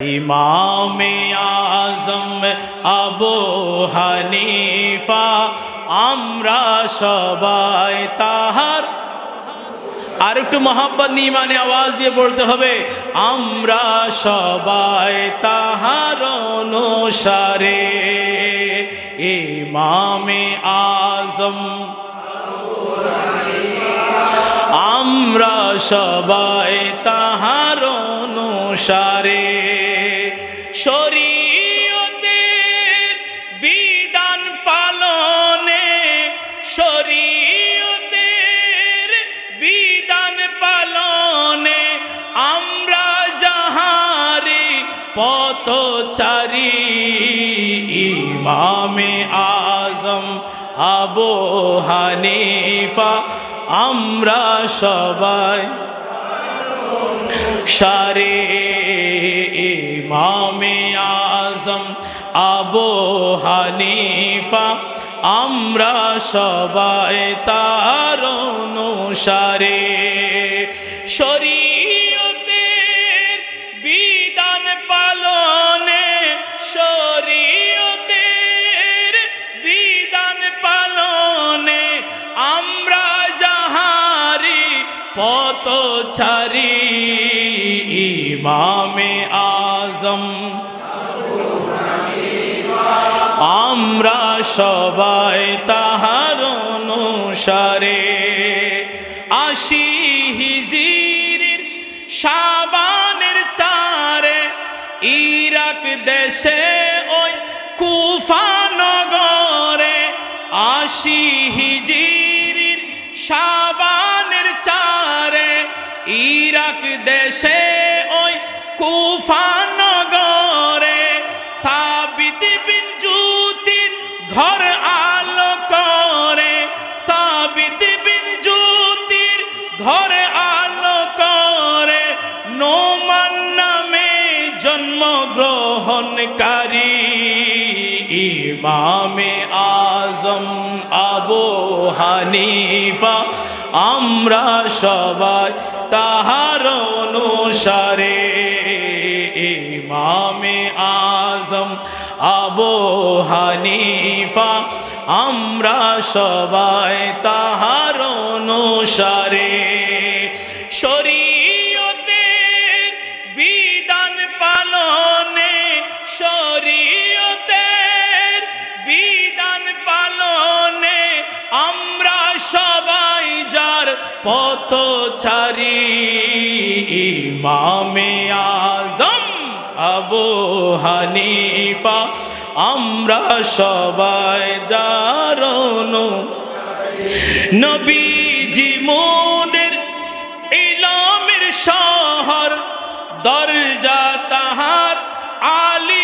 ইমামে আজম, আবু হানিফা, আমরা সবাই তাহার। আর একটু মোহাম্মদ নিমানে আওয়াজ দিয়ে বলতে হবে, আমরা সবাই তাহার অনুসারে। ইমামে আজম, আমরা সবাই তাহার অনুসারে। শরীয়তের বিধান পালনে, শরীয়তের বিধান পালনে আমরা যাহারে পথচারী, ইমামে আজম, আবু হানিফা, আমরা সবাই সারে ইমামে আজম, আবু হানিফা, আমরা সবাই তার অনুসারে। শরীয়তের বিধান পালনে, শরীয়তের বিধান পালনে আমরা যাহারি পথচারী, ইমামে আজম আমরা সবাই তাহার অনুসারে আশি হিজির সাবানের চারে ইরাক দেশে ওই কুফা নগরে আশি হিজির সাবানের চারে ইরাক দেশে জন্মগ্রহণকারী ইমামে আজম আবু হানিফা, আমরা সবাই তাহার অনুসারে, ইমামে আজম আবু হানিফা, আমরা সবাই তাহার অনুসারে শরীয়তের পথচারী ইমামে আজম, আবু হানিফা, আমরা সবাই যার নবীজি মোদের ইলামের শহর, দরজা তাহার আলিউল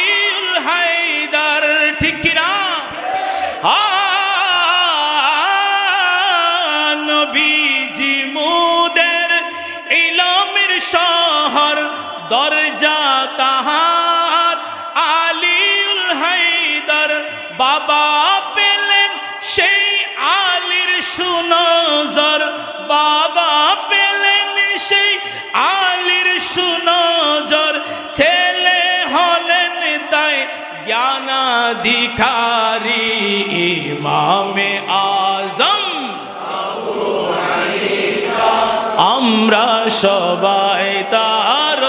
বাবা পেলেন সেই আলীর সুনজর। ছেলে হলেন তাই জ্ঞানাধিকারী ইমামে আজম। আমরা সবাই তার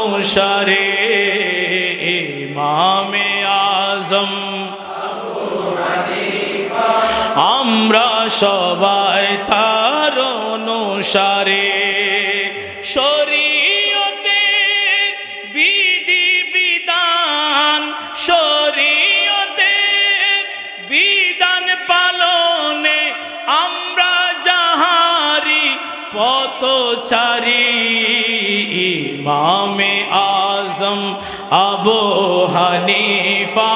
অনুসারে ইমামে আজম। আমরা সবাই তার অনুসারে শরীয়তের বিধি বিধান, শরীয়তের বিধান পালনে আমরা যাহারি পথচারী ইমামে আজম, আবু হানিফা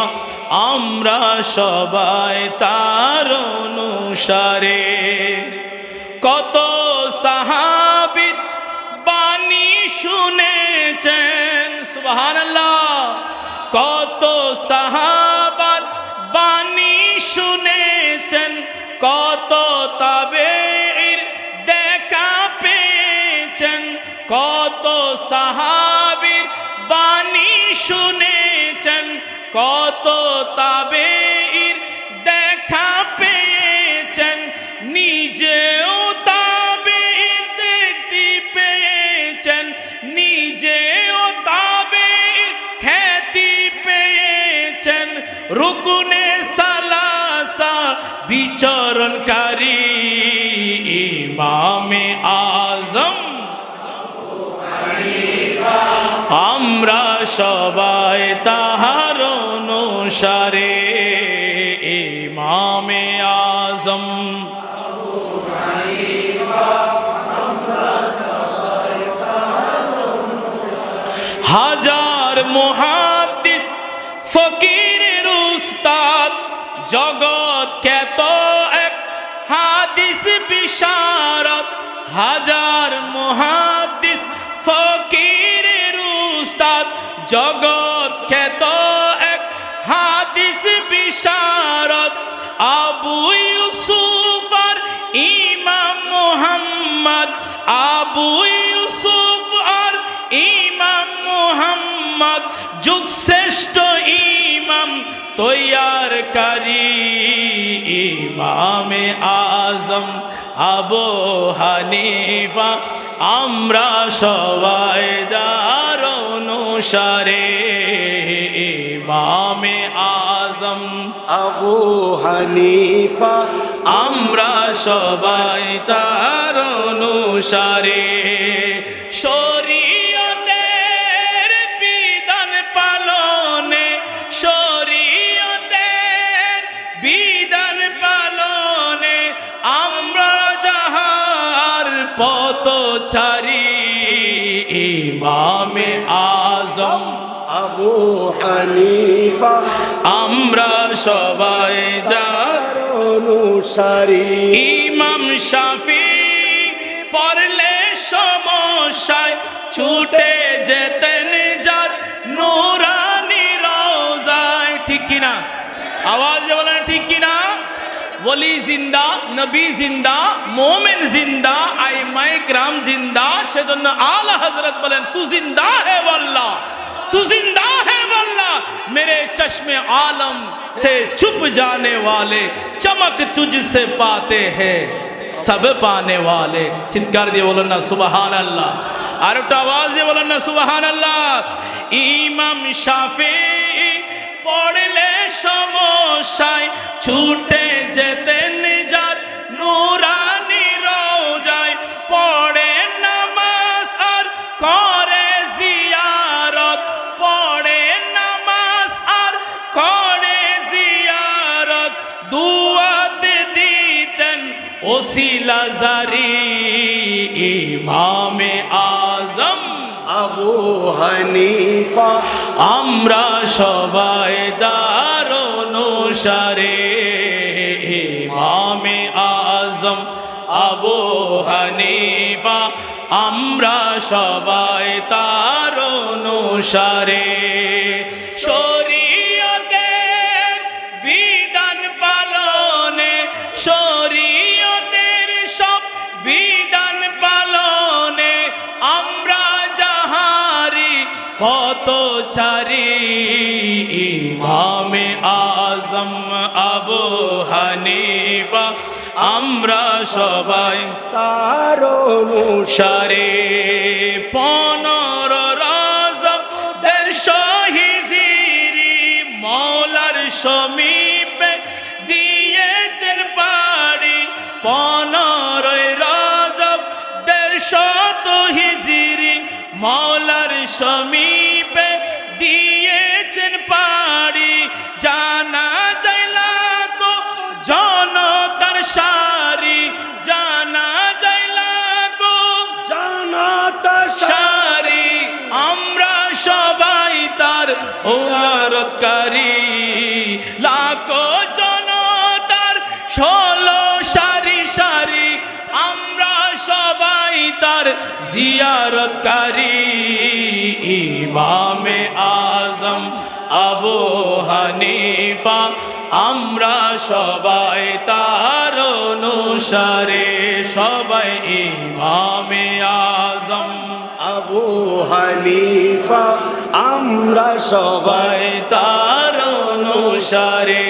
আমরা সবাই তার অনুসারে। কত সাহাবির বাণী শুনেছেন, সুবহানাল্লাহ। কত সাহাবার বাণী শুনেছেন, কত তাবেঈর দেখা পেয়েছেন, কত সাহাবীর বাণী শুনেছেন কত তাবেইর দেখা পেয়েছেন, নিজেও তাবেইর দেখতে পেয়েছেন, নিজেও তাবেইর খ্যাতি পেয়েছেন। রুকুনে সালাসা বিচরণকারী ইমামে আজম। আমরা সবাই তাহার অনুসারে ইমামে আজম। হাজার মহাদিস ফকিরের উস্তাদ, জগৎ খ্যাত এক হাদিস বিশারদ। হাজার জগৎ খ্যাত এক হাদিস বিশারদ। আবু ইউসুফ আর ইমাম মোহাম্মদ। আবু ইউসুফ আর ইমাম মোহাম্মদ। যুগ শ্রেষ্ঠ ইমাম তৈয়ার কারি ইমামে আজম, আবু হানিফা। আমরা সবাই দার অনুসারে ইমামে আজম। আবু হানিফা। আমরা সবাই তার অনুসারে শরীয়তের বিধান পালনে শরীয়তের বিধান পালনে আমরা যাহার পত ছাড়ি ইমামে আজম। আবু হানিফা। আমরা সবাই যার অনুসারী। ইমাম শাফি পড়লে সমস্যায় ছুটে যেতেন যার নুরানি রোজায়। ঠিক কিনা? আওয়াজ বলেন ঠিক কিনা? ওলি জিন্দা নবী জিন্দা মোমেন জিন্দা আই মাইক রাম জিন্দা সেজন্য আলা হজরত বলেন তু জিন্দা হে বল্লা तू जिंदा है वल्ला मेरे चश्मे आलम से छुप जाने वाले चमक तुझसे पाते हैं सब पाने वाले চিৎকার দিয়ে বলেন না সুবহান আল্লাহ আর একটা আওয়াজ দিয়ে বলেন না সুবহান আল্লাহ ইমাম শাফি পড়লে সমস্যায় ছুটে যেতেন যার নুরানি রোজায় পড়ে নামাজ আর করে জিয়ারত, পড়ে নামাজ আর করে জিয়ারত। দুয়াতে দিতেন ওসিলা জারি, ইমামে আজম। আবু হানিফা আমরা সবাই দার অনুসারে ইমামে আজম আবু হানিফা আমরা সবাই তার অনুসারে শরীয়তের আমরা সবাই তার অনুসারী ওয়ারতকারী লাখো জনতার ষোলো সারি সারি, আমরা সবাই তার জিয়ারতকারী। ইমামে আজম আবু হানিফা, আমরা সবাই তার অনুসারে, সবাই ইমামে আজম। আবু হানিফা, আমরা সবাই তার অনুসারে।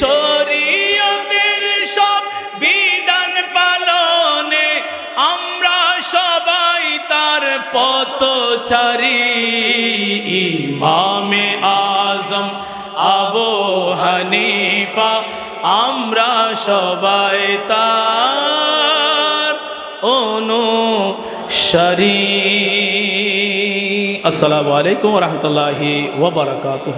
শরীয়তের সব বিধান পালনে আমরা সবাই তার পথচারী ইমামে আজম, আবু হানিফা, আমরা সবাই তার شریف السلام علیکم ورحمۃ اللہ وبرکاتہ۔